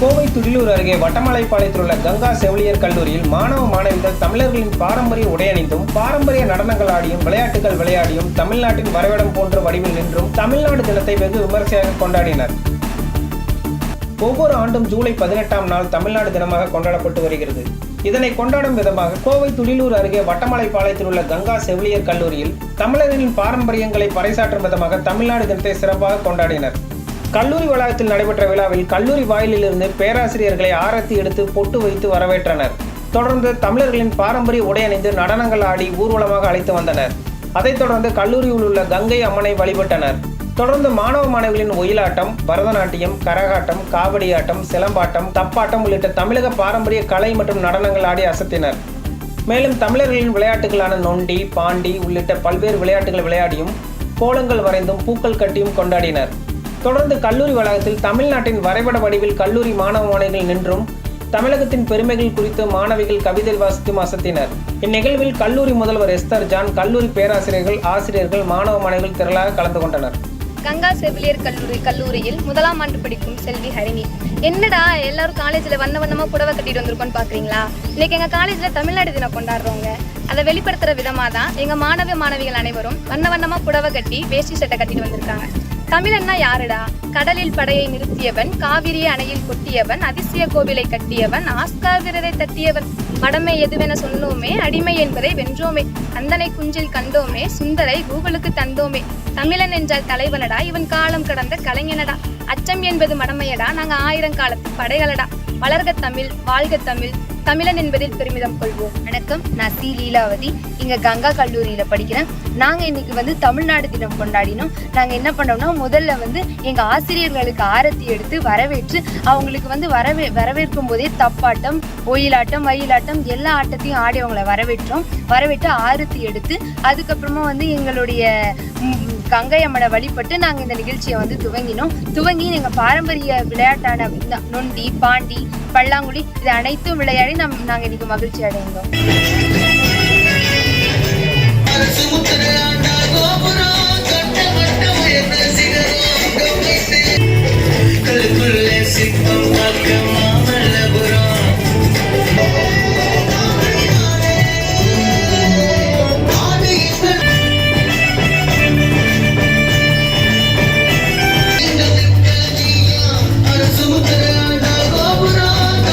கோவை துடிலூர் அருகே வட்டமலைப்பாளையத்தில் உள்ள கங்கா செவிலியர் கல்லூரியில் மாணவ மாணவிகள் தமிழர்களின் பாரம்பரிய உடையணிந்தும் பாரம்பரிய நடனங்கள் ஆடியும் விளையாட்டுகள் விளையாடியும் தமிழ்நாட்டின் வரைபடம் போன்ற வடிவில் நின்றும் தமிழ்நாடு தினத்தை வெகு விமர்சையாக கொண்டாடினர். ஒவ்வொரு ஆண்டும் ஜூலை பதினெட்டாம் நாள் தமிழ்நாடு தினமாக கொண்டாடப்பட்டு வருகிறது. இதனை கொண்டாடும் விதமாக கோவை துடிலூர் அருகே வட்டமலைப்பாளையத்தில் உள்ள கங்கா செவிலியர் கல்லூரியில் தமிழர்களின் பாரம்பரியங்களை பறைசாற்றும் விதமாக தமிழ்நாடு தினத்தை சிறப்பாக கொண்டாடினர். கல்லூரி வளாகத்தில் நடைபெற்ற விழாவில் கல்லூரி வாயிலிலிருந்து பேராசிரியர்களை ஆரத்தி எடுத்து பொட்டு வைத்து வரவேற்றனர். தொடர்ந்து தமிழர்களின் பாரம்பரிய உடை அணிந்து நடனங்கள் ஆடி ஊர்வலமாக அழைத்து வந்தனர். அதைத் தொடர்ந்து கல்லூரியில் உள்ள கங்கை அம்மனை வழிபட்டனர். தொடர்ந்து மாணவ மாணவிகளின் ஒயிலாட்டம் பரதநாட்டியம் கரகாட்டம் காவடியாட்டம் சிலம்பாட்டம் தப்பாட்டம் உள்ளிட்ட தமிழக பாரம்பரிய கலை மற்றும் நடனங்கள் ஆடி அசத்தினர். மேலும் தமிழர்களின் விளையாட்டுகளான நொண்டி பாண்டி உள்ளிட்ட பல்வேறு விளையாட்டுகள் விளையாடியும் கோலங்கள் வரைந்தும் பூக்கள் கட்டியும் கொண்டாடினர். தொடர்ந்து கல்லூரி வளாகத்தில் தமிழ்நாட்டின் வரைபட வடிவில் கல்லூரி மாணவ மாணவிகள் நின்றும் தமிழகத்தின் பெருமைகள் குறித்து மாணவிகள் கவிதை வாசித்தும் அசத்தினர். இந்நிகழ்வில் கல்லூரி முதல்வர் எஸ்தர் ஜான் கல்லூரி பேராசிரியர்கள் ஆசிரியர்கள் மாணவ மாணவிகள் திரளாக கலந்து கொண்டனர். கங்கா செவிலியர் கல்லூரி கல்லூரியில் முதலாம் ஆண்டு படிக்கும் செல்வி ஹரிணி. என்னடா எல்லாரும் காலேஜ்ல வண்ண வண்ணமா புடவை கட்டிட்டு வந்திருக்கோம்னு பாக்குறீங்களா? இன்னைக்கு எங்க காலேஜ்ல தமிழ்நாடு தினம் கொண்டாடுறோங்க அதை வெளிப்படுத்துற விதமா தான் எங்க மாணவ மாணவிகள் அனைவரும் வண்ண வண்ணமா புடவை கட்டி வேஷ்டி சட்டை கட்டிட்டு வந்திருக்காங்க. தமிழன்னா யாருடா? கடலில் படையை நிறுத்தியவன் காவிரி அணையில் கொட்டியவன் அதிசய கோவிலை கட்டியவன் ஆஸ்கார் விரதை தட்டியவன். மடமை எதுவென சொன்னோமே அடிமை என்பதை வென்றோமே. அந்தனை குஞ்சில் கண்டோமே சுந்தரை கூகுளுக்கு தந்தோமே. தமிழன் என்றால் தலைவனடா இவன் காலம் கடந்த கலைஞனடா. அச்சம் என்பது மடமையடா நாங்க ஆயிரம் காலத்து படைகளடா. வளர்க தமிழ் வாழ்க தமிழ் தமிழன் என்பதில் பெருமிதம் கொள்வோம். வணக்கம் நான் சி. லீலாவதி. இங்க கங்கா கல்லூரியில படிக்கிறேன். நாங்க இன்னைக்கு வந்து தமிழ்நாடு தினம் கொண்டாடினோம். நாங்க என்ன பண்ணோம்னா முதல்ல வந்து எங்க ஆசிரியர்களுக்கு ஆரத்தி எடுத்து வரவேற்று அவங்களுக்கு வந்து வரவே வரவேற்கும் போதே தப்பாட்டம் ஒயிலாட்டம் மயிலாட்டம் எல்லா ஆட்டத்தையும் ஆடி அவங்கள வரவேற்றோம். வரவேற்று ஆரத்தி எடுத்து அதுக்கப்புறமா வந்து எங்களுடைய கங்கையம்மனை கங்கை அம்மனை வழிபட்டு நாங்கள் இந்த நிகழ்ச்சியை வந்து துவங்கினோம். துவங்கி எங்கள் பாரம்பரிய விளையாட்டான நொண்டி பாண்டி பல்லாங்குழி இது அனைத்தும் விளையாடி நம் நாங்கள் இன்னைக்கு மகிழ்ச்சி அடைந்தோம்.